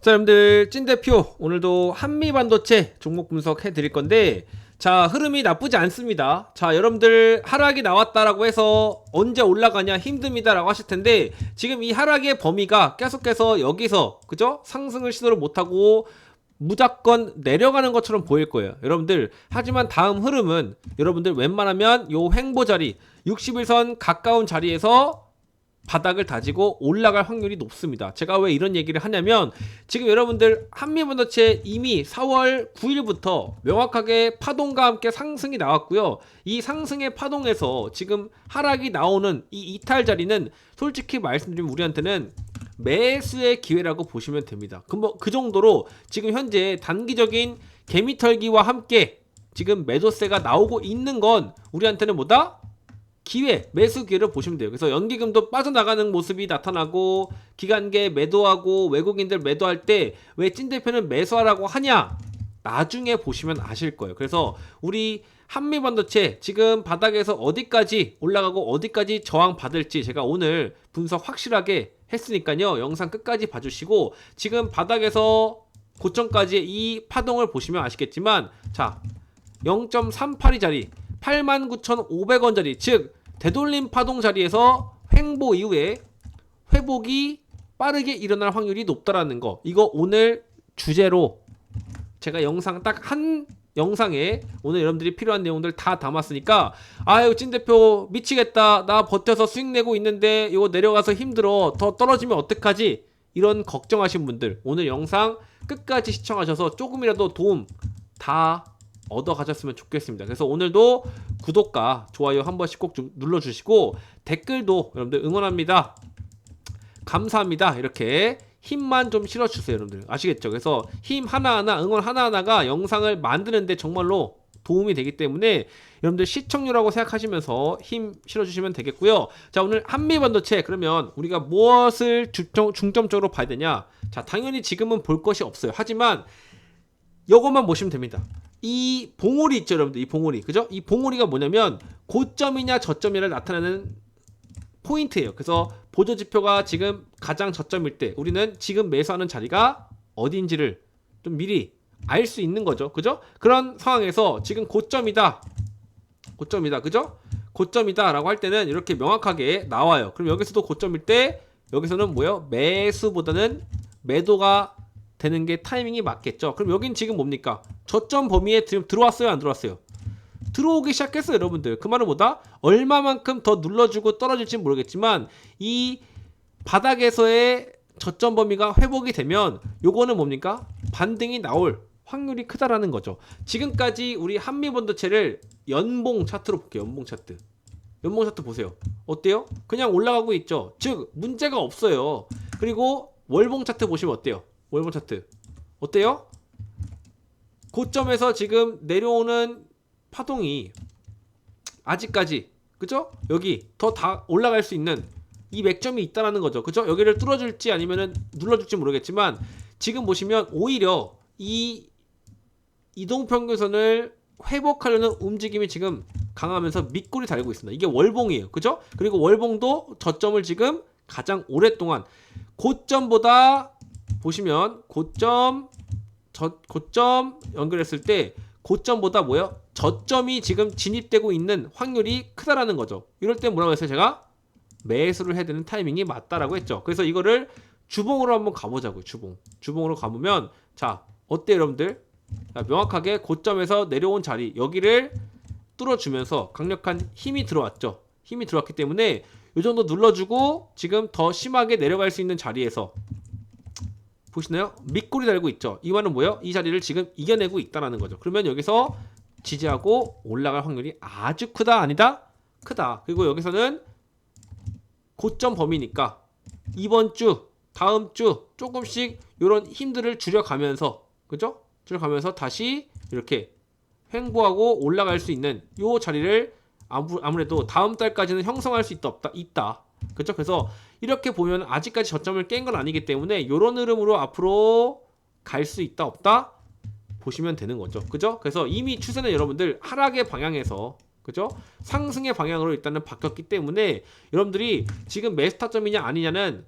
자, 여러분들 찐 대표 오늘도 한미 반도체 종목 분석해 드릴 건데 자, 흐름이 나쁘지 않습니다. 자, 여러분들 하락이 나왔다라고 해서 언제 올라가냐 힘듭니다라고 하실 텐데 지금 이 하락의 범위가 계속해서 여기서 그죠? 상승을 시도를 못 하고 무조건 내려가는 것처럼 보일 거예요. 여러분들 하지만 다음 흐름은 여러분들 웬만하면 요 횡보 자리 61선 가까운 자리에서 바닥을 다지고 올라갈 확률이 높습니다. 제가 왜 이런 얘기를 하냐면 지금 여러분들 한미반도체 이미 4월 9일부터 명확하게 파동과 함께 상승이 나왔고요. 이 상승의 파동에서 지금 하락이 나오는 이 이탈 자리는 솔직히 말씀드리면 우리한테는 매수의 기회라고 보시면 됩니다. 그, 뭐, 그 정도로 지금 현재 단기적인 개미털기와 함께 지금 매도세가 나오고 있는 건 우리한테는 뭐다? 기회, 매수 기회를 보시면 돼요. 그래서 연기금도 빠져나가는 모습이 나타나고 기관계 매도하고 외국인들 매도할 때 왜 찐 대표는 매수하라고 하냐? 나중에 보시면 아실 거예요. 그래서 우리 한미 반도체 지금 바닥에서 어디까지 올라가고 어디까지 저항 받을지 제가 오늘 분석 확실하게 했으니까요. 영상 끝까지 봐주시고 지금 바닥에서 고점까지 이 파동을 보시면 아시겠지만 자 0.382 자리 89,500원 자리 즉 되돌림 파동 자리에서 횡보 이후에 회복이 빠르게 일어날 확률이 높다라는 거. 이거 오늘 주제로 제가 영상 딱 한 영상에 오늘 여러분들이 필요한 내용들 다 담았으니까 아유 찐 대표 미치겠다. 나 버텨서 수익 내고 있는데 이거 내려가서 힘들어. 더 떨어지면 어떡하지? 이런 걱정하신 분들 오늘 영상 끝까지 시청하셔서 조금이라도 도움 다 얻어 가셨으면 좋겠습니다. 그래서 오늘도 구독과 좋아요 한 번씩 꼭좀 눌러주시고 댓글도 여러분들 응원합니다. 감사합니다. 이렇게 힘만 좀 실어주세요, 여러분들. 아시겠죠? 그래서 힘 하나하나, 응원 하나하나가 영상을 만드는데 정말로 도움이 되기 때문에 여러분들 시청률하고 생각하시면서 힘 실어주시면 되겠고요. 자, 오늘 한미반도체 그러면 우리가 무엇을 중점, 중점적으로 봐야 되냐? 자, 당연히 지금은 볼 것이 없어요. 하지만 이것만 보시면 됩니다. 이 봉오리 있죠, 여러분들. 이 봉오리. 그죠? 이 봉오리가 뭐냐면 고점이냐 저점이냐를 나타내는 포인트예요. 그래서 보조 지표가 지금 가장 저점일 때 우리는 지금 매수하는 자리가 어디인지를 좀 미리 알 수 있는 거죠. 그죠? 그런 상황에서 지금 고점이다. 고점이다. 그죠? 고점이다라고 할 때는 이렇게 명확하게 나와요. 그럼 여기서도 고점일 때 여기서는 뭐예요? 매수보다는 매도가 되는 게 타이밍이 맞겠죠. 그럼 여긴 지금 뭡니까? 저점 범위에 지금 들어왔어요, 안 들어왔어요? 들어오기 시작했어요, 여러분들. 그 말은 뭐다? 얼마만큼 더 눌러주고 떨어질지 모르겠지만 이 바닥에서의 저점 범위가 회복이 되면 요거는 뭡니까? 반등이 나올 확률이 크다라는 거죠. 지금까지 우리 한미반도체를 연봉 차트로 볼게요. 연봉 차트. 연봉 차트 보세요. 어때요? 그냥 올라가고 있죠. 즉 문제가 없어요. 그리고 월봉 차트 보시면 어때요? 월봉 차트 어때요? 고점에서 지금 내려오는 파동이 아직까지 그죠? 여기 더 다 올라갈 수 있는 이 맥점이 있다라는 거죠. 그죠? 여기를 뚫어줄지 아니면은 눌러줄지 모르겠지만 지금 보시면 오히려 이 이동평균선을 회복하려는 움직임이 지금 강하면서 밑골이 달고 있습니다. 이게 월봉이에요. 그죠? 그리고 월봉도 저점을 지금 가장 오랫동안 고점보다 보시면 고점 저 고점 연결했을 때 고점보다 뭐요? 저점이 지금 진입되고 있는 확률이 크다라는 거죠. 이럴 때 뭐라고 했어요? 제가 매수를 해야 되는 타이밍이 맞다라고 했죠. 그래서 이거를 주봉으로 한번 가보자고요. 주봉. 주봉으로 가보면 자 어때 여러분들? 자, 명확하게 고점에서 내려온 자리 여기를 뚫어주면서 강력한 힘이 들어왔죠. 힘이 들어왔기 때문에 이 정도 눌러주고 지금 더 심하게 내려갈 수 있는 자리에서 보시나요? 밑골이 달고 있죠. 이 말은 뭐예요? 이 자리를 지금 이겨내고 있다라는 거죠. 그러면 여기서 지지하고 올라갈 확률이 아주 크다 아니다? 크다. 그리고 여기서는 고점 범위니까 이번 주, 다음 주 조금씩 이런 힘들을 줄여가면서 그죠? 줄여가면서 다시 이렇게 횡보하고 올라갈 수 있는 요 자리를 아무, 아무래도 다음 달까지는 형성할 수 있다 없다 있다. 그죠? 그래서 이렇게 보면 아직까지 저점을 깬 건 아니기 때문에 이런 흐름으로 앞으로 갈 수 있다 없다 보시면 되는 거죠. 그죠? 그래서 이미 추세는 여러분들 하락의 방향에서 그죠? 상승의 방향으로 일단은 바뀌었기 때문에 여러분들이 지금 매스타점이냐 아니냐는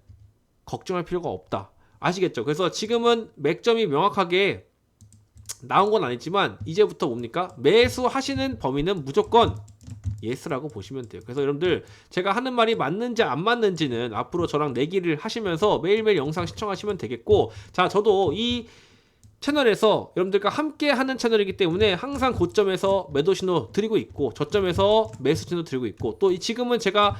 걱정할 필요가 없다. 아시겠죠? 그래서 지금은 맥점이 명확하게 나온 건 아니지만 이제부터 뭡니까? 매수하시는 범위는 무조건 예스라고 보시면 돼요. 그래서 여러분들 제가 하는 말이 맞는지 안 맞는지는 앞으로 저랑 내기를 하시면서 매일매일 영상 시청하시면 되겠고 자 저도 이 채널에서 여러분들과 함께 하는 채널이기 때문에 항상 고점에서 매도 신호 드리고 있고 저점에서 매수 신호 드리고 있고 또이 지금은 제가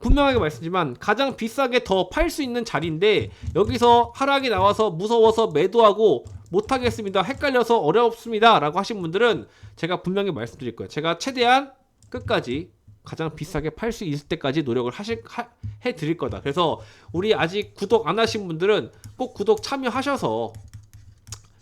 분명하게 말씀드리지만 가장 비싸게 더 팔 수 있는 자리인데 여기서 하락이 나와서 무서워서 매도하고 못하겠습니다 헷갈려서 어렵습니다 라고 하신 분들은 제가 분명히 말씀드릴 거예요 제가 최대한 끝까지 가장 비싸게 팔 수 있을 때까지 노력을 하실 하, 해 드릴 거다 그래서 우리 아직 구독 안 하신 분들은 꼭 구독 참여하셔서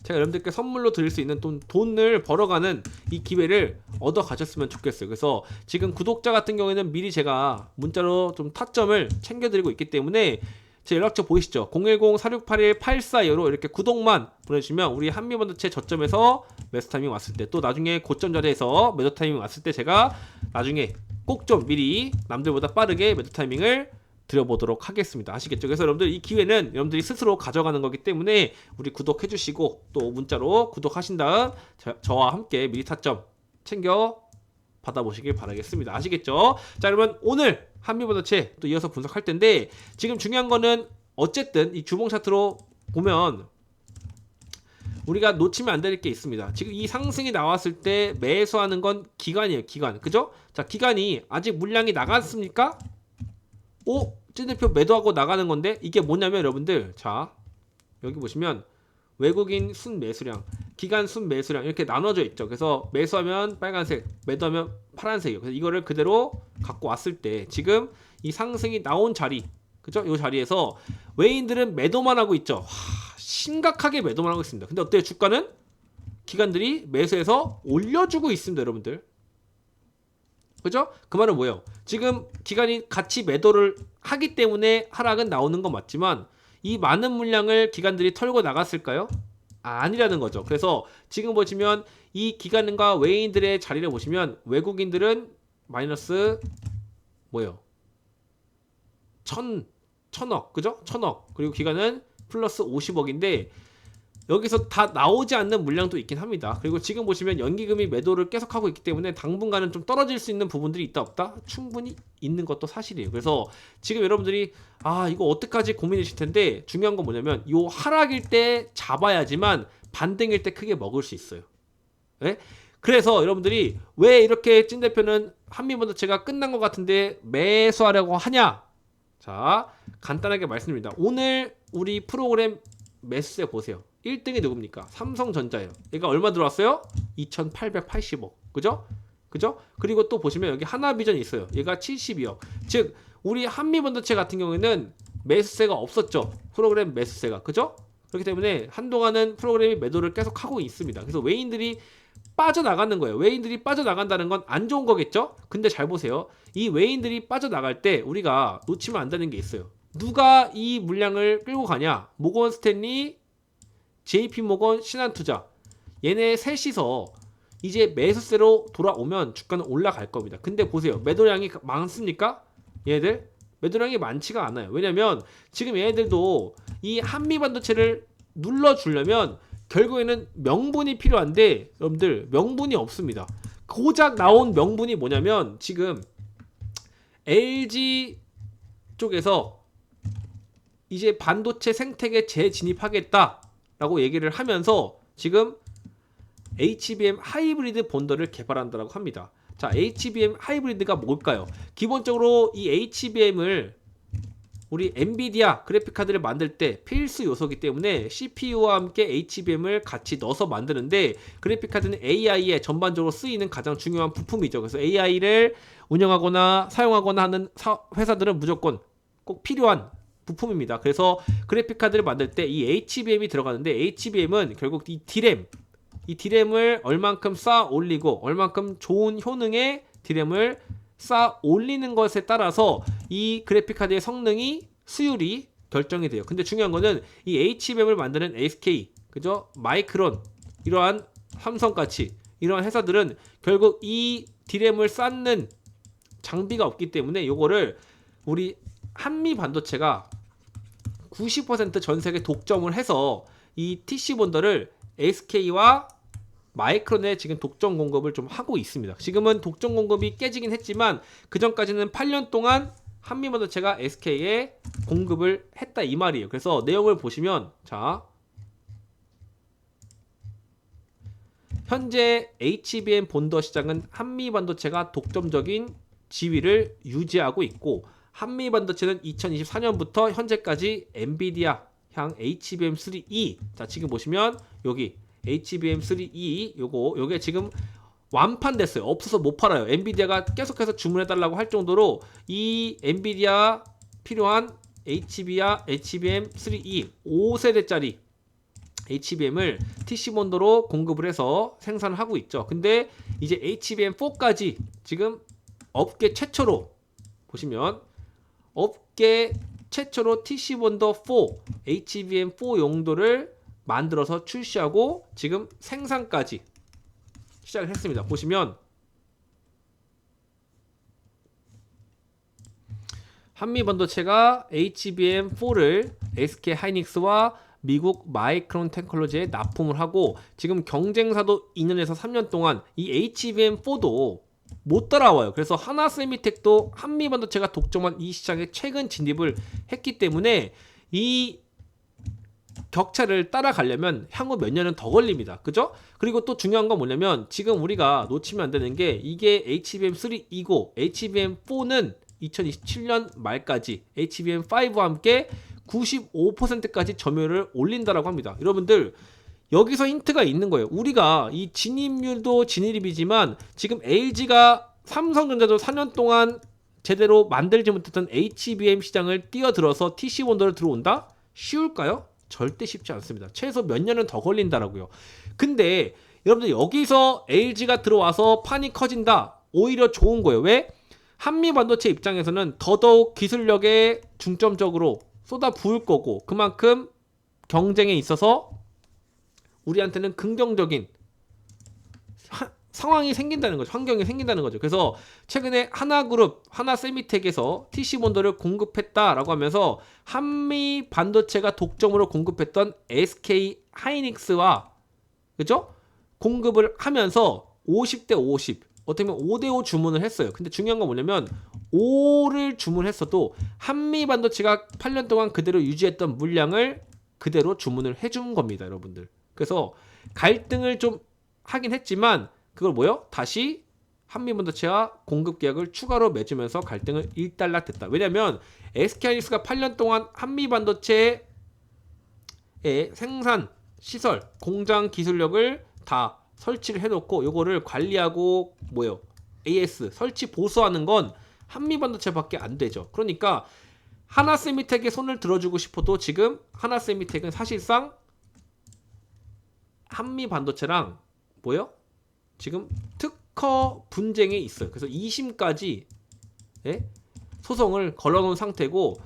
제가 여러분들께 선물로 드릴 수 있는 돈, 돈을 벌어가는 이 기회를 얻어 가셨으면 좋겠어요. 그래서 지금 구독자 같은 경우에는 미리 제가 문자로 좀 타점을 챙겨드리고 있기 때문에 제 연락처 보이시죠? 010-4681-842로 이렇게 구독만 보내주시면 우리 한미반도체 저점에서 매수 타이밍 왔을 때 또 나중에 고점 자리에서 매도 타이밍 왔을 때 제가 나중에 꼭 좀 미리 남들보다 빠르게 매도 타이밍을 드려보도록 하겠습니다. 아시겠죠? 그래서 여러분들 이 기회는 여러분들이 스스로 가져가는 거기 때문에 우리 구독해주시고 또 문자로 구독하신 다음 저, 와 함께 미리 타점 챙겨 받아보시길 바라겠습니다. 아시겠죠? 자, 여러분 오늘 한미반도체 또 이어서 분석할 텐데 지금 중요한 거는 어쨌든 이 주봉 차트로 보면 우리가 놓치면 안 될 게 있습니다. 지금 이 상승이 나왔을 때 매수하는 건 기간이에요. 기간. 그죠? 자, 기간이 아직 물량이 나갔습니까? 오, 찐대표 매도하고 나가는 건데 이게 뭐냐면 여러분들 자 여기 보시면 외국인 순 매수량, 기간 순 매수량 이렇게 나눠져 있죠. 그래서 매수하면 빨간색, 매도하면 파란색이에요. 그래서 이거를 그대로 갖고 왔을 때 지금 이 상승이 나온 자리, 그죠? 이 자리에서 외인들은 매도만 하고 있죠. 와, 심각하게 매도만 하고 있습니다. 근데 어때요? 주가는 기관들이 매수해서 올려주고 있습니다, 여러분들. 그죠? 그 말은 뭐예요? 지금 기관이 같이 매도를 하기 때문에 하락은 나오는 건 맞지만 이 많은 물량을 기관들이 털고 나갔을까요? 아, 아니라는 거죠. 그래서 지금 보시면 이 기관과 외인들의 자리를 보시면 외국인들은 마이너스 뭐예요? 천 천억 그죠? 천억 그리고 기관은 플러스 50억인데 여기서 다 나오지 않는 물량도 있긴 합니다. 그리고 지금 보시면 연기금이 매도를 계속하고 있기 때문에 당분간은 좀 떨어질 수 있는 부분들이 있다 없다? 충분히 있는 것도 사실이에요. 그래서 지금 여러분들이 아 이거 어떡하지 고민이실 텐데 중요한 건 뭐냐면 요 하락일 때 잡아야지만 반등일 때 크게 먹을 수 있어요. 네? 그래서 여러분들이 왜 이렇게 찐 대표는 한미반도체가 끝난 것 같은데 매수하려고 하냐? 자 간단하게 말씀드립니다. 오늘 우리 프로그램 매수세 보세요. 1등이 누굽니까? 삼성전자예요. 얘가 얼마 들어왔어요? 2,880억. 그죠? 그죠? 그리고 또 보시면 여기 하나비전이 있어요. 얘가 72억. 즉 우리 한미반도체 같은 경우에는 매수세가 없었죠. 프로그램 매수세가. 그죠? 그렇기 때문에 한동안은 프로그램이 매도를 계속 하고 있습니다. 그래서 외인들이 빠져나가는 거예요. 외인들이 빠져나간다는 건 안 좋은 거겠죠? 근데 잘 보세요. 이 외인들이 빠져나갈 때 우리가 놓치면 안 되는 게 있어요. 누가 이 물량을 끌고 가냐? 모건 스탠리, JP 모건, 신한투자. 얘네 셋이서 이제 매수세로 돌아오면 주가는 올라갈 겁니다. 근데 보세요. 매도량이 많습니까? 얘들 매도량이 많지가 않아요. 왜냐면 지금 얘네들도 이 한미 반도체를 눌러 주려면 결국에는 명분이 필요한데 여러분들 명분이 없습니다. 고작 나온 명분이 뭐냐면 지금 LG 쪽에서 이제 반도체 생태계 재진입하겠다라고 얘기를 하면서 지금 HBM 하이브리드 본더를 개발한다고 합니다. 자, HBM 하이브리드가 뭘까요? 기본적으로 이 HBM을 우리 엔비디아 그래픽 카드를 만들 때 필수 요소이기 때문에 CPU와 함께 HBM을 같이 넣어서 만드는데 그래픽 카드는 AI에 전반적으로 쓰이는 가장 중요한 부품이죠. 그래서 AI를 운영하거나 사용하거나 하는 회사들은 무조건 꼭 필요한 부품입니다. 그래서 그래픽 카드를 만들 때 이 HBM이 들어가는데 HBM은 결국 이 D램 이 D램을 얼만큼 쌓아 올리고 얼만큼 좋은 효능의 D램을 쌓아 올리는 것에 따라서 이 그래픽 카드의 성능이 수율이 결정이 돼요. 근데 중요한 거는 이 HBM을 만드는 SK 그죠? 마이크론 이러한 삼성같이 이러한 회사들은 결국 이 D램을 쌓는 장비가 없기 때문에 요거를 우리 한미 반도체가 90%전 세계 독점을 해서 이 TC 본더를 SK와 마이크론에 지금 독점 공급을 좀 하고 있습니다. 지금은 독점 공급이 깨지긴 했지만 그 전까지는 8년 동안 한미반도체가 SK에 공급을 했다 이 말이에요. 그래서 내용을 보시면 자 현재 HBM 본더 시장은 한미 반도체가 독점적인 지위를 유지하고 있고 한미 반도체는 2024년부터 현재까지 엔비디아 향 HBM3E 자 지금 보시면 여기 HBM3E 요거 요게 지금 완판됐어요. 없어서 못 팔아요. 엔비디아가 계속해서 주문해 달라고 할 정도로 이 엔비디아 필요한 HBR, HBM3E 5세대짜리 HBM을 TC본도로 공급을 해서 생산을 하고 있죠. 근데 이제 HBM4까지 지금 업계 최초로 보시면 업계 최초로 TC본더 4 HBM4 용도를 만들어서 출시하고 지금 생산까지 시작을 했습니다. 보시면 한미 반도체가 HBM4를 SK 하이닉스와 미국 마이크론 테크놀로지에 납품을 하고 지금 경쟁사도 2년에서 3년 동안 이 HBM4도 못 따라와요. 그래서 하나세미텍도 한미 반도체가 독점한 이 시장에 최근 진입을 했기 때문에 이 격차를 따라가려면 향후 몇 년은 더 걸립니다. 그죠? 그리고 또 중요한 건 뭐냐면 지금 우리가 놓치면 안 되는 게 이게 HBM3이고 HBM4는 2027년 말까지 HBM5와 함께 95%까지 점유율을 올린다라고 합니다. 여러분들 여기서 힌트가 있는 거예요. 우리가 이 진입률도 진입이지만 지금 LG가 삼성전자도 4년 동안 제대로 만들지 못했던 HBM 시장을 뛰어들어서 TC 원더를 들어온다? 쉬울까요? 절대 쉽지 않습니다. 최소 몇 년은 더 걸린다라고요. 근데 여러분들 여기서 LG가 들어와서 판이 커진다. 오히려 좋은 거예요. 왜? 한미 반도체 입장에서는 더더욱 기술력에 중점적으로 쏟아 부을 거고 그만큼 경쟁에 있어서 우리한테는 긍정적인 하- 상황이 생긴다는 거죠. 환경이 생긴다는 거죠. 그래서 최근에 하나그룹, 하나세미텍에서 TC본더를 공급했다라고 하면서 한미 반도체가 독점으로 공급했던 SK 하이닉스와 그죠? 공급을 하면서 50대 50 어떻게 보면 5대 5 주문을 했어요. 근데 중요한 건 뭐냐면 5를 주문했어도 한미 반도체가 8년 동안 그대로 유지했던 물량을 그대로 주문을 해준 겁니다, 여러분들. 그래서 갈등을 좀 하긴 했지만 그걸 뭐요? 다시 한미 반도체와 공급 계약을 추가로 맺으면서 갈등을 일단락됐다. 왜냐면 SK 하이닉스가 8년 동안 한미 반도체의 생산 시설, 공장 기술력을 다 설치를 해놓고 요거를 관리하고 뭐요? AS 설치 보수하는 건 한미 반도체밖에 안 되죠. 그러니까 하나세미텍에 손을 들어주고 싶어도 지금 하나세미텍은 사실상 한미 반도체랑 뭐요? 지금 특허 분쟁에 있어요. 그래서 2심까지 예? 소송을 걸어놓은 상태고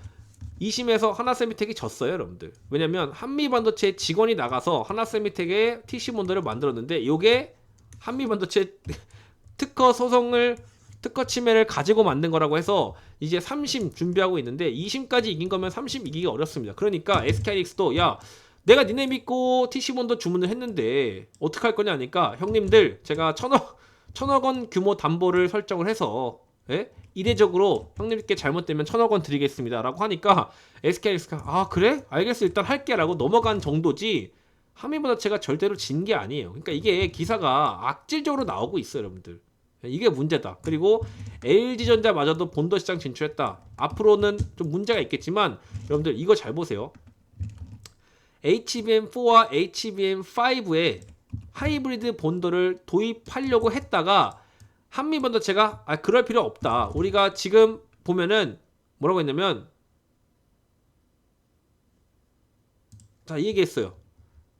2심에서 하나세미텍이 졌어요, 여러분들. 왜냐면 한미 반도체 직원이 나가서 하나세미텍의 TC 몬더를 만들었는데 요게 한미 반도체 특허 소송을 특허 침해를 가지고 만든 거라고 해서 이제 3심 준비하고 있는데 2심까지 이긴 거면 3심 이기기 어렵습니다. 그러니까 SK하이닉스도 야 내가 니네 믿고 TC본도 주문을 했는데 어떻게 할 거냐 하니까 형님들 제가 천억 천억 원 규모 담보를 설정을 해서 예? 이례적으로 형님께 잘못되면 천억 원 드리겠습니다라고 하니까 SK하이닉스가 아 그래 알겠어 일단 할게라고 넘어간 정도지 한미반도체가 절대로 진 게 아니에요. 그러니까 이게 기사가 악질적으로 나오고 있어요, 여러분들. 이게 문제다. 그리고 LG전자마저도 본도 시장 진출했다. 앞으로는 좀 문제가 있겠지만 여러분들 이거 잘 보세요. HBM4와 HBM5에 하이브리드 본도를 도입하려고 했다가 한미 반도체가 아 그럴 필요 없다. 우리가 지금 보면은 뭐라고 했냐면 자, 이 얘기했어요.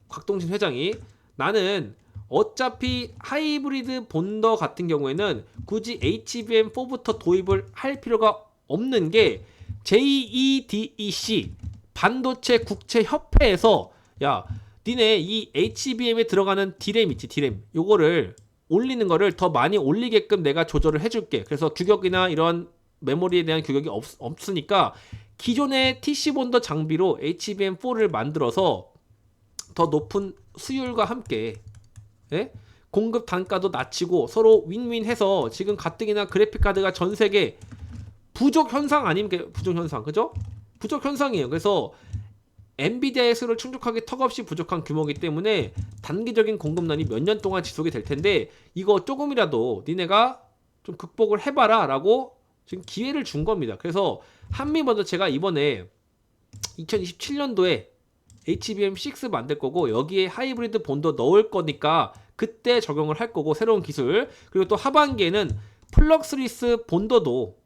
곽동진 회장이 나는 어차피 하이브리드 본더 같은 경우에는 굳이 HBM4부터 도입을 할 필요가 없는 게 JEDEC 반도체 국제 협회에서 야 니네 이 HBM에 들어가는 디램 있지 디램 요거를 올리는 거를 더 많이 올리게끔 내가 조절을 해줄게 그래서 규격이나 이런 메모리에 대한 규격이 없, 없으니까 기존의 TC 본더 장비로 HBM4를 만들어서 더 높은 수율과 함께 예? 공급 단가도 낮추고 서로 윈윈해서 지금 가뜩이나 그래픽 카드가 전 세계 부족 현상 아닙니까? 부족 현상 그죠? 부족 현상이에요. 그래서 엔비디아의 수를 충족하기 턱없이 부족한 규모이기 때문에 단기적인 공급난이 몇 년 동안 지속이 될 텐데 이거 조금이라도 니네가 좀 극복을 해봐라 라고 지금 기회를 준 겁니다. 그래서 한미 반도체가 이번에 2027년도에 HBM6 만들 거고 여기에 하이브리드 본도 넣을 거니까 그때 적용을 할 거고 새로운 기술 그리고 또 하반기에는 플럭스리스 본도도 네?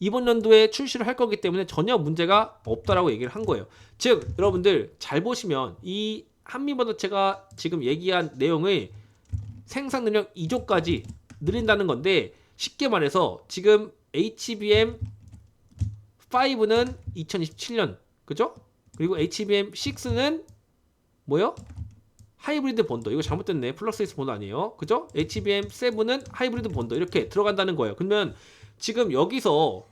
이번 연도에 출시를 할 거기 때문에 전혀 문제가 없다라고 얘기를 한 거예요. 즉 여러분들 잘 보시면 이 한미 반도체가 지금 얘기한 내용의 생산 능력 2조까지 늘린다는 건데 쉽게 말해서 지금 HBM 5는 2027년 그죠? 그리고 HBM 6는 뭐요? 하이브리드 본더 이거 잘못됐네 플러스이스 본더 아니에요 그죠? HBM 7은 하이브리드 본더 이렇게 들어간다는 거예요 그러면 지금 여기서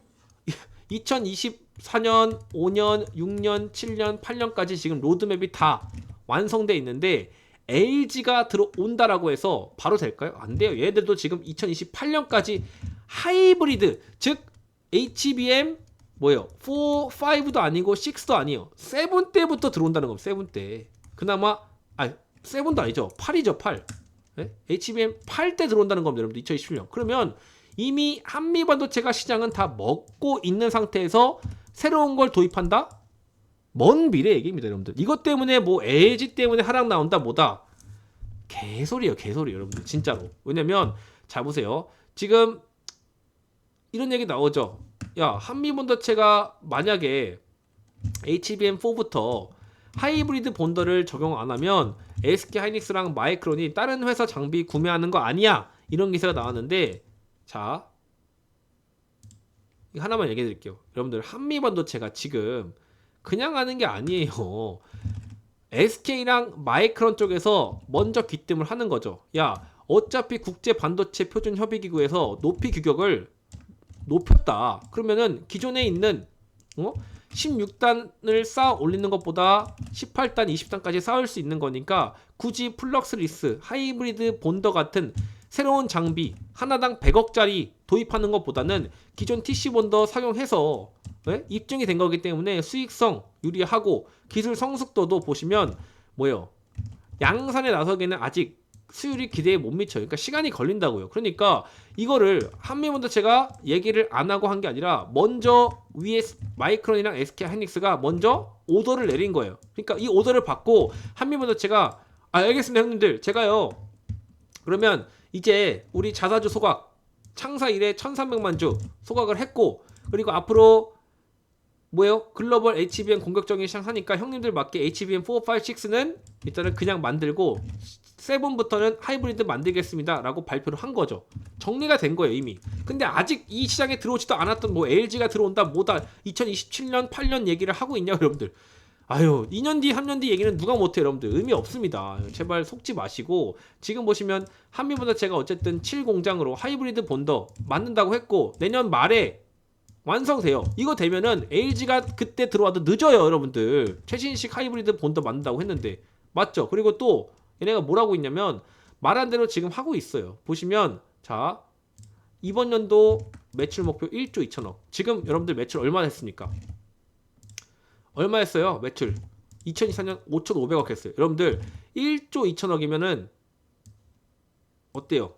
2024년 5년 6년 7년 8년까지 지금 로드맵이 다 완성돼 있는데 LG가 들어온다라고 해서 바로 될까요? 안 돼요 얘들도 지금 2028년까지 하이브리드 즉 HBM 뭐예요? 4, 5도 아니고 6도 아니에요. 7 때부터 들어온다는 겁니다. 7 때. 그나마 아, 7도 아니죠. 8이죠, 8. 네? HBM 8 때 들어온다는 겁니다. 여러분들 2027년. 그러면 이미 한미 반도체가 시장은 다 먹고 있는 상태에서 새로운 걸 도입한다? 먼 미래 얘기입니다, 여러분들. 이것 때문에 뭐 LG 때문에 하락 나온다 뭐다. 개소리예요, 개소리 여러분들. 진짜로. 왜냐면 잘 보세요. 지금 이런 얘기 나오죠. 야, 한미 본더체가 만약에 HBM4부터 하이브리드 본더를 적용 안 하면 SK 하이닉스랑 마이크론이 다른 회사 장비 구매하는 거 아니야? 이런 기사가 나왔는데 자, 이거 하나만 얘기해 드릴게요. 여러분들 한미 반도체가 지금 그냥 하는 게 아니에요. SK랑 마이크론 쪽에서 먼저 귀뜸을 하는 거죠. 야, 어차피 국제 반도체 표준 협의 기구에서 높이 규격을 높였다. 그러면은 기존에 있는 어? 16단을 쌓아 올리는 것보다 18단, 20단까지 쌓을 수 있는 거니까 굳이 플럭스 리스, 하이브리드 본더 같은 새로운 장비 하나당 100억짜리 도입하는 것보다는 기존 TC 본더 사용해서 예? 입증이 된 거기 때문에 수익성 유리하고 기술 성숙도도 보시면 뭐요? 양산에 나서기는 아직 수율이 기대에 못 미쳐요. 그러니까 시간이 걸린다고요. 그러니까 이거를 한미반도체가 얘기를 안 하고 한 게 아니라 먼저 위에 마이크론이랑 SK 하이닉스가 먼저 오더를 내린 거예요. 그러니까 이 오더를 받고 한미반도체가 아 알겠습니다 형님들 제가요 그러면 이제 우리 자사주 소각 창사 이래 1300만 주 소각을 했고 그리고 앞으로 뭐예요? 글로벌 HBM 공격적인 시장하니까 형님들 맞게 HBM 4, 5, 6는 일단은 그냥 만들고 7부터는 하이브리드 만들겠습니다 라고 발표를 한 거죠. 정리가 된 거예요 이미. 근데 아직 이 시장에 들어오지도 않았던 뭐 LG가 들어온다 뭐다 2027년 8년 얘기를 하고 있냐 여러분들 아유 2년 뒤 3년 뒤 얘기는 누가 못해 여러분들 의미 없습니다 제발 속지 마시고 지금 보시면 한미반도체가 어쨌든 7공장으로 하이브리드 본더 만든다고 했고 내년 말에 완성돼요. 이거 되면은 LG가 그때 들어와도 늦어요, 여러분들. 최신식 하이브리드 본더 만든다고 했는데 맞죠? 그리고 또 얘네가 뭐라고 있냐면 말한 대로 지금 하고 있어요. 보시면 자 이번 연도 매출 목표 1조 2천억. 지금 여러분들 매출 얼마 했습니까? 얼마 했어요? 매출 2024년 5,500억 했어요. 여러분들 1조 2천억이면은 어때요?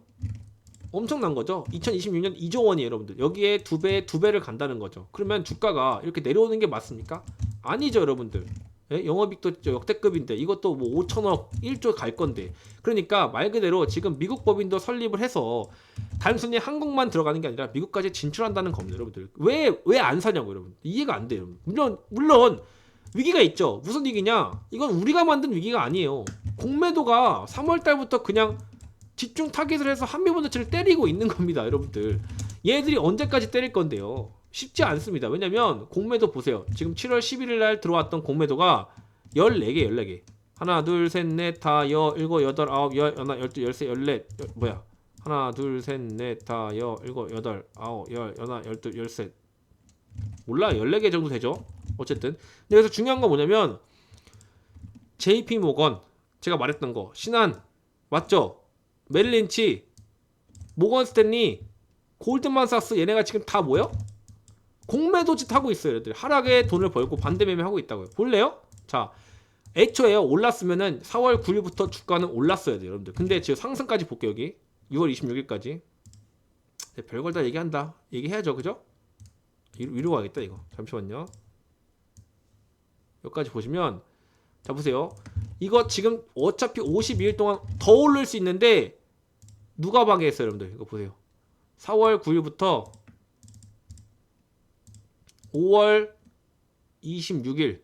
엄청난 거죠. 2026년 2조 원이에요, 여러분들. 여기에 두 배, 두 배를 간다는 거죠. 그러면 주가가 이렇게 내려오는 게 맞습니까? 아니죠, 여러분들. 예? 영업이익도 역대급인데 이것도 뭐 5천억, 1조 갈 건데. 그러니까 말 그대로 지금 미국 법인도 설립을 해서 단순히 한국만 들어가는 게 아니라 미국까지 진출한다는 겁니다, 여러분들. 왜 왜 안 사냐고, 여러분. 이해가 안 돼요. 물론 물론 위기가 있죠. 무슨 위기냐? 이건 우리가 만든 위기가 아니에요. 공매도가 3월 달부터 그냥 집중 타겟을 해서 한미반도체를 때리고 있는 겁니다, 여러분들. 얘들이 언제까지 때릴 건데요? 쉽지 않습니다. 왜냐면 공매도 보세요. 지금 7월 11일 날 들어왔던 공매도가 14개, 14개. 하나, 둘, 셋, 넷, 다, 여, 일곱, 여덟, 아홉, 열, 하나, 열두, 열세, 열넷, 열, 뭐야? 하나, 둘, 셋, 넷, 다, 여, 일곱, 여덟, 아홉, 열, 하나, 열두, 열셋. 몰라 14개 정도 되죠. 어쨌든. 근데 여기서 중요한 건 뭐냐면 JP 모건 제가 말했던 거 신한 맞죠? 메릴린치 모건 스탠리 골드만삭스 얘네가 지금 다 뭐요? 공매도짓 하고 있어요, 얘들. 하락에 돈을 벌고 반대 매매하고 있다고요. 볼래요? 자, 애초에 올랐으면은 4월 9일부터 주가는 올랐어야 돼요, 여러분들. 근데 지금 상승까지 볼게요, 여기. 6월 26일까지. 별걸 다 얘기한다. 얘기해야죠, 그죠? 위로, 가겠다, 이거. 잠시만요. 여기까지 보시면, 자, 보세요. 이거 지금 어차피 52일 동안 더 오를 수 있는데, 누가 방해했어요, 여러분들? 이거 보세요. 4월 9일부터 5월 26일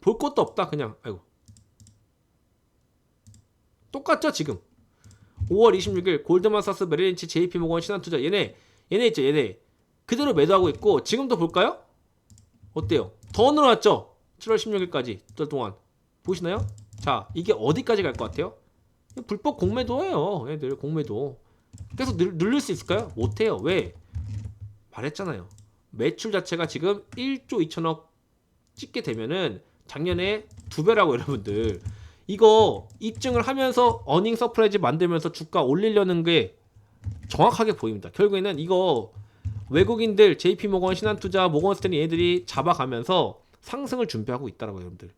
볼 것도 없다 그냥 아이고 똑같죠 지금 5월 26일 골드만사스 메릴린치 JP모건 신한투자 얘네 얘네 있죠 얘네 그대로 매도하고 있고 지금도 볼까요? 어때요? 더 늘어났죠? 7월 16일까지 달 동안 보시나요? 자 이게 어디까지 갈 것 같아요? 불법 공매도예요 얘들 공매도 계속 늘, 늘릴 수 있을까요? 못해요 왜? 말했잖아요 매출 자체가 지금 1조 2천억 찍게 되면은 작년에 두 배라고 여러분들 이거 입증을 하면서 어닝 서프라이즈 만들면서 주가 올리려는 게 정확하게 보입니다. 결국에는 이거 외국인들 JP 모건 신한투자 모건 스탠리 얘들이 잡아가면서 상승을 준비하고 있다라고 여러분들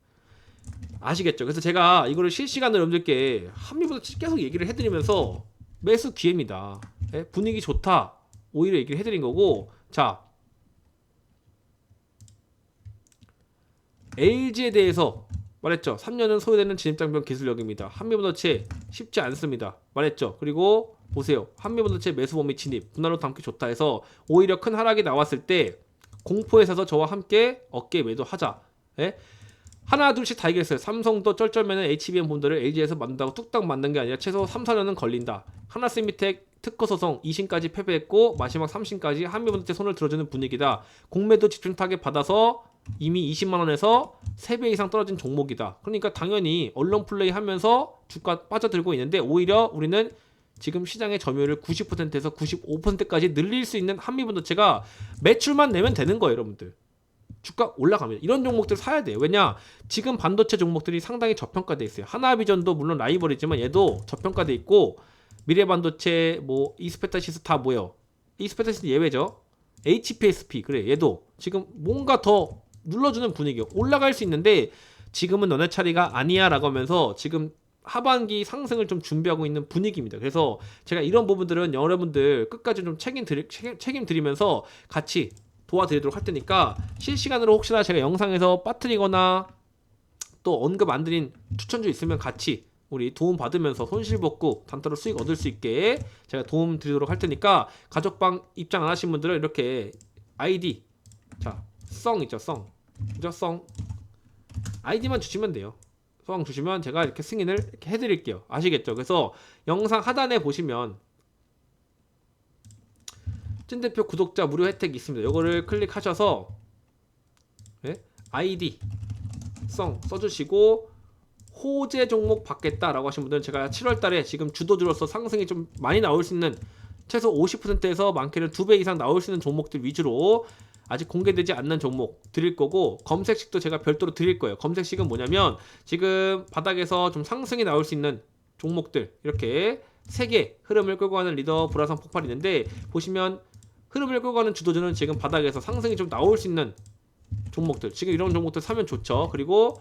아시겠죠? 그래서 제가 이거를 실시간으로 여러분들께 한미보다 계속 얘기를 해드리면서 매수 기회입니다. 예? 분위기 좋다 오히려 얘기를 해드린 거고 자 LG에 대해서 말했죠. 3년은 소요되는 진입장벽 기술력입니다. 한미반도체 쉽지 않습니다. 말했죠. 그리고 보세요. 한미반도체 매수 범위 진입 분할로 담기 좋다 해서 오히려 큰 하락이 나왔을 때 공포에 사서 저와 함께 어깨 매도하자. 예? 하나 둘씩 다 얘기했어요. 삼성도 쩔쩔매는 HBM 본드를 LG에서 만든다고 뚝딱 만든 게 아니라 최소 3, 4년은 걸린다. 하나세미텍 특허 소송 2심까지 패배했고 마지막 3심까지 한미반도체 손을 들어주는 분위기다. 공매도 집중 타겟 받아서 이미 20만 원에서 3배 이상 떨어진 종목이다. 그러니까 당연히 언론 플레이 하면서 주가 빠져들고 있는데 오히려 우리는 지금 시장의 점유율을 90%에서 95%까지 늘릴 수 있는 한미반도체가 매출만 내면 되는 거예요, 여러분들. 주가 올라갑니다. 이런 종목들 사야 돼요. 왜냐? 지금 반도체 종목들이 상당히 저평가돼 있어요. 하나비전도 물론 라이벌이지만 얘도 저평가돼 있고 미래반도체 뭐 이스페타시스 다 뭐요? 이스페타시스 예외죠. HPSP 그래 얘도 지금 뭔가 더 눌러주는 분위기요. 올라갈 수 있는데 지금은 너네 차례가 아니야라고 하면서 지금 하반기 상승을 좀 준비하고 있는 분위기입니다. 그래서 제가 이런 부분들은 여러분들 끝까지 좀 책임, 책임 드리면서 같이 도와드리도록 할 테니까 실시간으로 혹시나 제가 영상에서 빠뜨리거나 또 언급 안 드린 추천주 있으면 같이 우리 도움 받으면서 손실 복구 단타로 수익 얻을 수 있게 제가 도움 드리도록 할 테니까 가족방 입장 안 하신 분들은 이렇게 아이디 자성 있죠 성. 그죠? 성. 아이디만 주시면 돼요. 성 주시면 제가 이렇게 승인을 이렇게 해드릴게요. 아시겠죠? 그래서 영상 하단에 보시면 찐 대표 구독자 무료 혜택이 있습니다 이거를 클릭하셔서 예? 아이디 성 써주시고 호재 종목 받겠다라고 하신 분들은 제가 7월 달에 지금 주도주로서 상승이 좀 많이 나올 수 있는 최소 50%에서 많게는 2배 이상 나올 수 있는 종목들 위주로 아직 공개되지 않는 종목 드릴 거고 검색식도 제가 별도로 드릴 거예요. 검색식은 뭐냐면 지금 바닥에서 좀 상승이 나올 수 있는 종목들 이렇게 세개 흐름을 끌고 가는 리더 불화성 폭발이 있는데 보시면 흐름을 끌고 가는 주도주는 지금 바닥에서 상승이 좀 나올 수 있는 종목들. 지금 이런 종목들 사면 좋죠. 그리고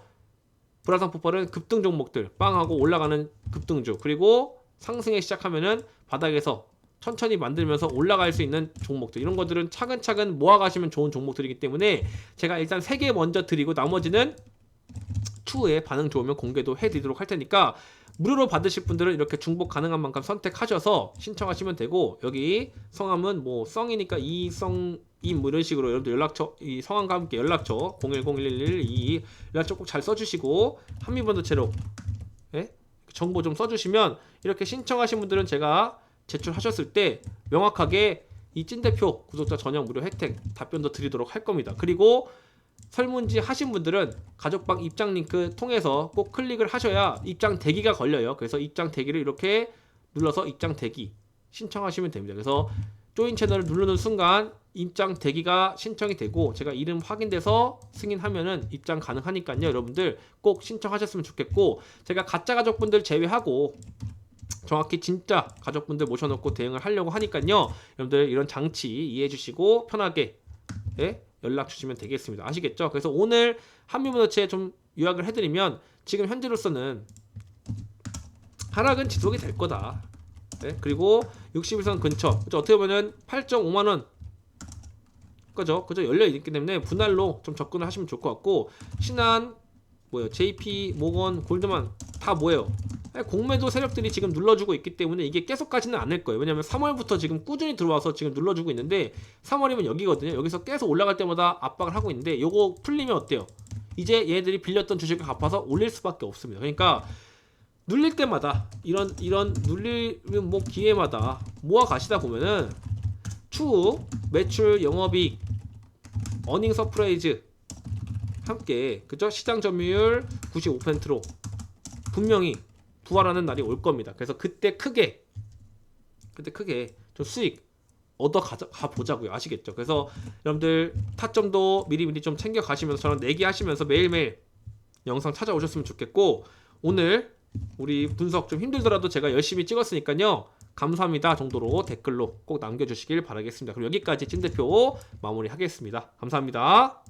불화상 폭발은 급등 종목들. 빵하고 올라가는 급등주. 그리고 상승에 시작하면은 바닥에서 천천히 만들면서 올라갈 수 있는 종목들. 이런 것들은 차근차근 모아가시면 좋은 종목들이기 때문에 제가 일단 세 개 먼저 드리고 나머지는 추후에 반응 좋으면 공개도 해드리도록 할 테니까 무료로 받으실 분들은 이렇게 중복 가능한 만큼 선택하셔서 신청하시면 되고 여기 성함은 뭐 성이니까 이성 임뭐 이런 식으로 여러분들 연락처 이 성함과 함께 연락처 0101112 연락처 꼭 잘 써주시고 한미반도체로 예? 정보 좀 써주시면 이렇게 신청하신 분들은 제가 제출하셨을 때 명확하게 이 찐대표 구독자 전용 무료 혜택 답변도 드리도록 할 겁니다. 그리고 설문지 하신 분들은 가족방 입장 링크 통해서 꼭 클릭을 하셔야 입장 대기가 걸려요. 그래서 입장 대기를 이렇게 눌러서 입장 대기 신청하시면 됩니다. 그래서 조인 채널을 누르는 순간 입장 대기가 신청이 되고 제가 이름 확인돼서 승인하면은 입장 가능하니까요. 여러분들 꼭 신청하셨으면 좋겠고 제가 가짜 가족분들 제외하고 정확히 진짜 가족분들 모셔놓고 대응을 하려고 하니까요. 여러분들 이런 장치 이해해 주시고 편하게 예? 연락 주시면 되겠습니다. 아시겠죠? 그래서 오늘 한미모너치에 좀 요약을 해드리면 지금 현재로서는 하락은 지속이 될 거다. 네? 그리고 61선 근처 그죠? 어떻게 보면 8.5만 원 그죠? 그죠? 열려 있기 때문에 분할로 좀 접근을 하시면 좋을 것 같고 신한 뭐요? JP, 모건, 골드만 다 뭐예요? 네, 공매도 세력들이 지금 눌러주고 있기 때문에 이게 계속 가지는 않을 거예요. 왜냐면 3월부터 지금 꾸준히 들어와서 지금 눌러주고 있는데 3월이면 여기거든요. 여기서 계속 올라갈 때마다 압박을 하고 있는데 요거 풀리면 어때요? 이제 얘들이 빌렸던 주식을 갚아서 올릴 수밖에 없습니다. 그러니까 눌릴 때마다 이런 이런 눌리는 뭐 기회마다 모아 가시다 보면은 추후 매출 영업이익 어닝 서프라이즈 함께 그죠 시장 점유율 95%로 분명히 부활하는 날이 올 겁니다. 그래서 그때 크게 그때 크게 좀 수익 얻어 가 보자고요. 아시겠죠? 그래서 여러분들 타점도 미리미리 좀 챙겨 가시면서 저랑 내기 하시면서 매일매일 영상 찾아오셨으면 좋겠고 오늘 우리 분석 좀 힘들더라도 제가 열심히 찍었으니까요. 감사합니다 정도로 댓글로 꼭 남겨주시길 바라겠습니다. 그럼 여기까지 찐대표 마무리하겠습니다. 감사합니다.